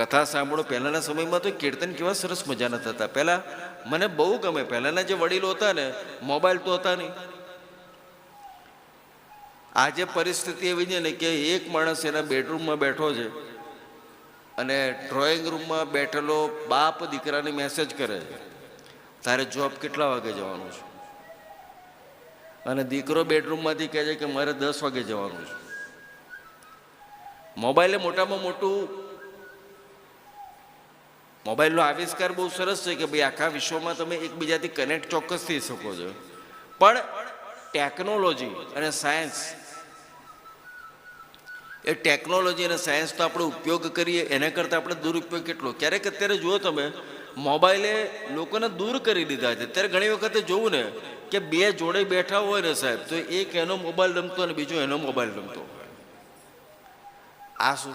કથા સાંભળો. પહેલાંના સમયમાં તો કીર્તન કેવા સરસ મજાના થતા. પહેલાં મને બહુ ગમે. પહેલાંના જે વડીલો હતા ને, મોબાઈલ તો હતા નહીં. આજે પરિસ્થિતિ એવી છે ને કે એક માણસ એના બેડરૂમમાં બેઠો છે અને ડ્રોઈંગ રૂમમાં બેઠેલો બાપ દીકરાને મેસેજ કરે છે, તારે જોબ કેટલા વાગે જવાનું છે? અને દીકરો બેડરૂમમાંથી કહે છે કે, મારે દસ વાગે જવાનું છે. મોબાઈલે મોટામાં મોટું મોબાઈલનો આવિષ્કાર બહુ સરસ છે કે ભાઈ આખા વિશ્વમાં તમે એકબીજાથી કનેક્ટ ચોક્કસ થઈ શકો છો. પણ ટેકનોલોજી અને સાયન્સ એ ટેકનોલોજી અને સાયન્સનો આપણે ઉપયોગ કરીએ, એના કરતાં આપણે દુરુપયોગ કેટલો? ક્યારેક અત્યારે જુઓ તમે મોબાઈલે લોકોને દૂર કરી દીધા છે. ત્યારે ઘણી વખતે જોવું ને કે બે જોડે બેઠા હોય ને સાહેબ, તો એક એનો મોબાઈલ રમતો અને બીજો એનો મોબાઈલ રમતો. હોય આ શું?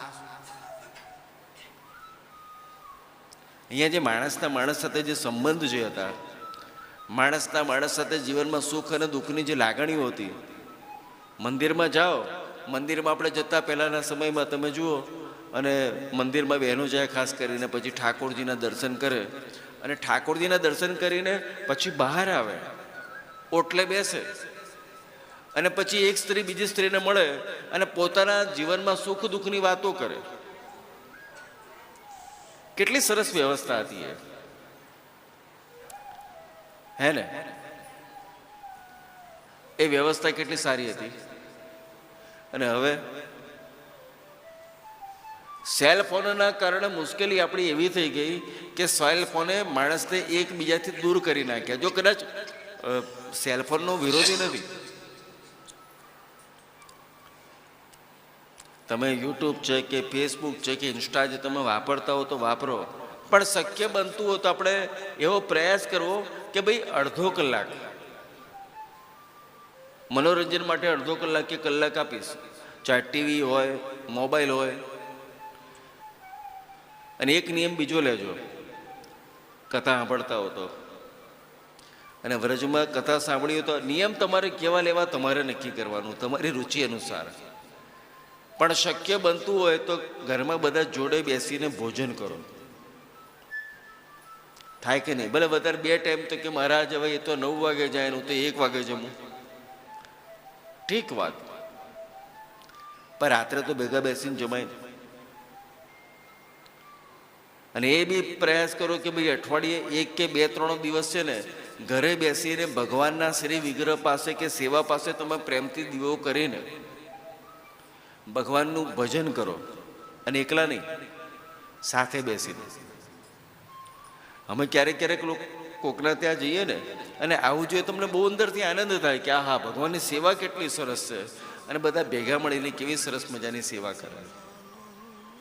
અહીંયા જે માણસના માણસ સાથે જે સંબંધ જે હતા, માણસના માણસ સાથે જીવનમાં સુખ અને દુઃખની જે લાગણીઓ હતી, મંદિરમાં જાઓ, મંદિરમાં આપણે જતા પહેલાંના સમયમાં તમે જુઓ, અને મંદિરમાં બહેનો જાય ખાસ કરીને, પછી ઠાકોરજીના દર્શન કરે, અને ઠાકોરજીના દર્શન કરીને પછી બહાર આવે, ઓટલે બેસે, અને પછી એક સ્ત્રી બીજી સ્ત્રીને મળે, અને પોતાના જીવનમાં સુખ દુઃખની વાતો કરે. કેટલી સરસ વ્યવસ્થા હતી એ. હે ને? એ વ્યવસ્થા કેટલી સારી હતી. અને હવે સેલ ફોનના કારણે મુશ્કેલી આપણી એવી થઈ ગઈ કે સેલ ફોને માણસને એકબીજાથી દૂર કરી નાખ્યા. જો કદાચ સેલ ફોનનો વિરોધી નથી. તમે યુટ્યુબ છે કે ફેસબુક છે કે ઇન્સ્ટા જે તમે વાપરતા હો તો વાપરો. પણ શક્ય બનતું હોય તો આપણે એવો પ્રયાસ કરવો કે ભાઈ અડધો કલાક. મનોરંજન માટે અડધો કલાક કે કલાક આપીશ. ચાહે ટીવી હોય, મોબાઈલ હોય. અને એક નિયમ બીજો લેજો. કથા સાંભળતા હો તો. અને વ્રજમાં કથા સાંભળી હોય તો નિયમ તમારે કેવા લેવા તમારે નક્કી કરવાનું, તમારી રુચિ અનુસાર. પણ શક્ય બનતું હોય તો ઘરમાં બધા જોડે બેસીને ભોજન કરો. થાય કે નહીં? ભલે વધારે બે ટાઈમ તો કે મહારાજ, હવે એ તો નવ વાગે જાય હું તો એક વાગે જમું. ઠીક વાત. પણ રાત્રે તો ભેગા બેસીને જમાય અને એ બી પ્રયાસ કરો કે ભાઈ અઠવાડિયે એક કે બે, ત્રણ દિવસ છે ને ઘરે બેસીને ભગવાનના શ્રી વિગ્રહ પાસે કે સેવા પાસે તમે પ્રેમથી દીવો કરીને ભગવાનનું ભજન કરો અને એકલા નહીં, સાથે બેસીને. અમે ક્યારેક ક્યારેક લોકો કોકના ત્યાં જઈએ ને, અને આવું જોઈએ તમને બહુ અંદરથી આનંદ થાય કે આ હા ભગવાનની સેવા કેટલી સરસ છે. અને બધા ભેગા મળીને કેવી સરસ મજાની સેવા કરે.